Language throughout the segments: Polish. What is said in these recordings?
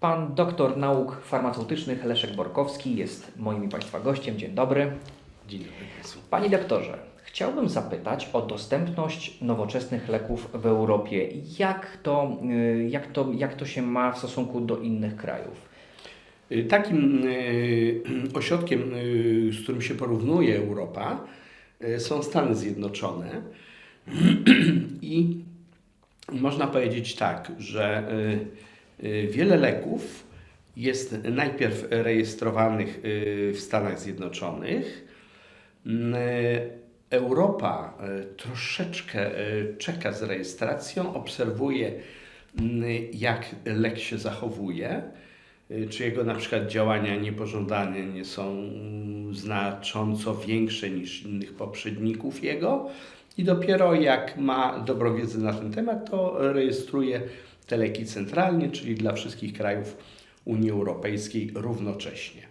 Pan doktor nauk farmaceutycznych Leszek Borkowski jest moim i Państwa gościem. Dzień dobry. Dzień dobry. Panie doktorze, chciałbym zapytać o dostępność nowoczesnych leków w Europie. Jak to, y, jak to, jak to się ma w stosunku do innych krajów? Y, Takim y, ośrodkiem, z którym się porównuje Europa, są Stany Zjednoczone. I można powiedzieć tak, że wiele leków jest najpierw rejestrowanych y, w Stanach Zjednoczonych. Mm, y, Europa y, troszeczkę y, czeka z rejestracją, obserwuje mm, jak lek się zachowuje, y, czy jego na przykład działania niepożądane nie są mm, znacząco większe niż innych poprzedników jego i dopiero jak ma dobrą wiedzę na ten temat, to rejestruje te leki centralnie, czyli dla wszystkich krajów Unii Europejskiej równocześnie.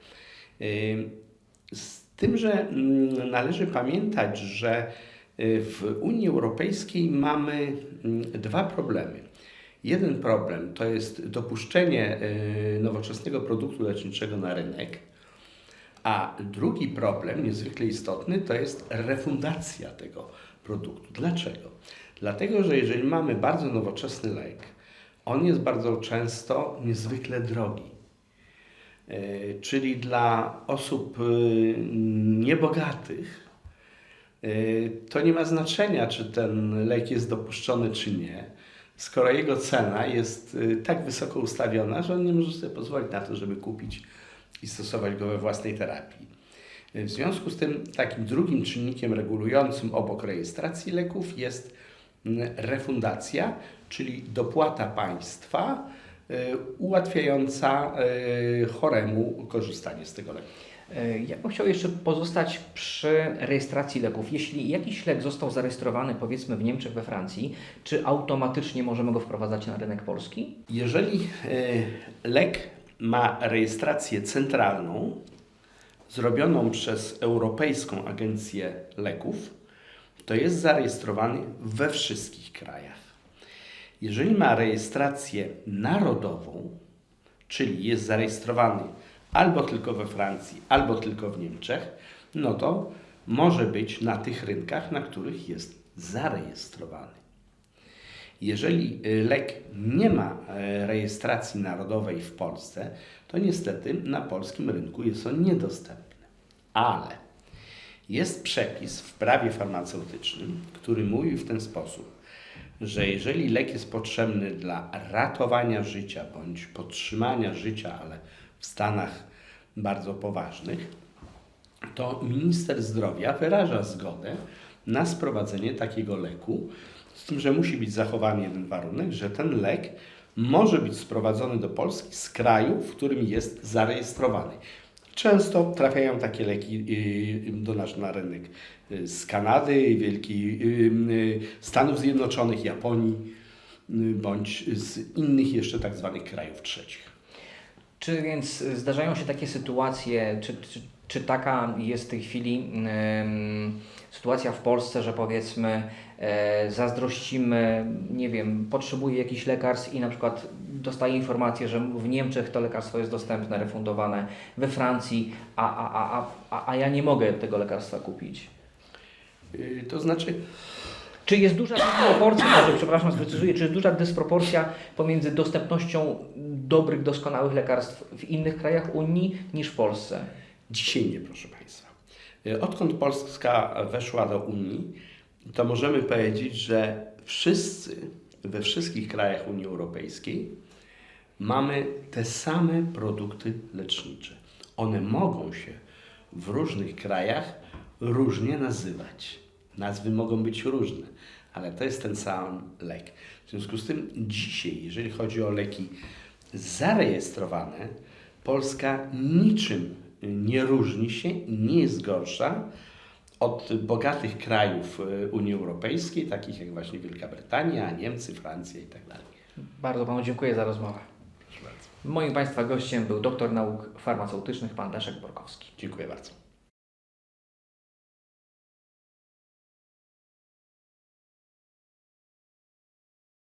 Z tym, że mm, należy pamiętać, że y, w Unii Europejskiej mamy mm, dwa problemy. Jeden problem to jest dopuszczenie y, nowoczesnego produktu leczniczego na rynek, a drugi problem, niezwykle istotny, to jest refundacja tego produktu. Dlaczego? Dlatego, że jeżeli mamy bardzo nowoczesny lek, on jest bardzo często niezwykle drogi. E, Czyli dla osób y, niebogatych e, to nie ma znaczenia, czy ten lek jest dopuszczony, czy nie, skoro jego cena jest tak wysoko ustawiona, że on nie może sobie pozwolić na to, żeby kupić i stosować go we własnej terapii. E, W związku z tym takim drugim czynnikiem regulującym obok rejestracji leków jest refundacja, czyli dopłata państwa e, ułatwiająca e, choremu korzystanie z tego leku. Y, Ja bym chciał jeszcze pozostać przy rejestracji leków. Jeśli jakiś lek został zarejestrowany powiedzmy w Niemczech, we Francji, czy automatycznie możemy go wprowadzać na rynek polski? Jeżeli e, lek ma rejestrację centralną, zrobioną przez Europejską Agencję Leków, to jest zarejestrowany we wszystkich krajach. Jeżeli ma rejestrację narodową, czyli jest zarejestrowany albo tylko we Francji, albo tylko w Niemczech, no to może być na tych rynkach, na których jest zarejestrowany. Jeżeli y, lek nie ma e, rejestracji narodowej w Polsce, to niestety na polskim rynku jest on niedostępny. Ale jest przepis w prawie farmaceutycznym, który mówi w ten sposób, że jeżeli lek jest potrzebny dla ratowania życia bądź podtrzymania życia, ale w stanach bardzo poważnych, to minister zdrowia wyraża zgodę na sprowadzenie takiego leku, z tym, że musi być zachowany jeden warunek, że ten lek może być sprowadzony do Polski z kraju, w którym jest zarejestrowany. Często trafiają takie leki y, do nas na rynek y, z Kanady, Wielkiej, y, y, Stanów Zjednoczonych, Japonii y, bądź z innych jeszcze tak zwanych krajów trzecich. Czy więc zdarzają się takie sytuacje, czy, czy, czy taka jest w tej chwili sytuacja w Polsce, że powiedzmy e, zazdrościmy, nie wiem, potrzebuje jakiś lekarstw i na przykład dostaje informację, że w Niemczech to lekarstwo jest dostępne, refundowane, we Francji, a, a, a, a, a, a ja nie mogę tego lekarstwa kupić. Y, To znaczy, Czy jest duża dysproporcja, może przepraszam, sprecyzuję, czy jest duża dysproporcja pomiędzy dostępnością dobrych, doskonałych lekarstw w innych krajach Unii niż w Polsce? Dzisiaj nie, proszę Państwa. Y, Odkąd Polska weszła do Unii, to możemy powiedzieć, że wszyscy we wszystkich krajach Unii Europejskiej mamy te same produkty lecznicze. One mogą się w różnych krajach różnie nazywać. Nazwy mogą być różne, ale to jest ten sam lek. W związku z tym dzisiaj, jeżeli chodzi o leki zarejestrowane, Polska niczym nie różni się i nie jest gorsza od bogatych krajów e, Unii Europejskiej, takich jak właśnie Wielka Brytania, Niemcy, Francja i tak dalej. Bardzo Panu dziękuję za rozmowę. Proszę bardzo. Moim Państwa gościem był doktor nauk farmaceutycznych pan Leszek Borkowski. Dziękuję bardzo.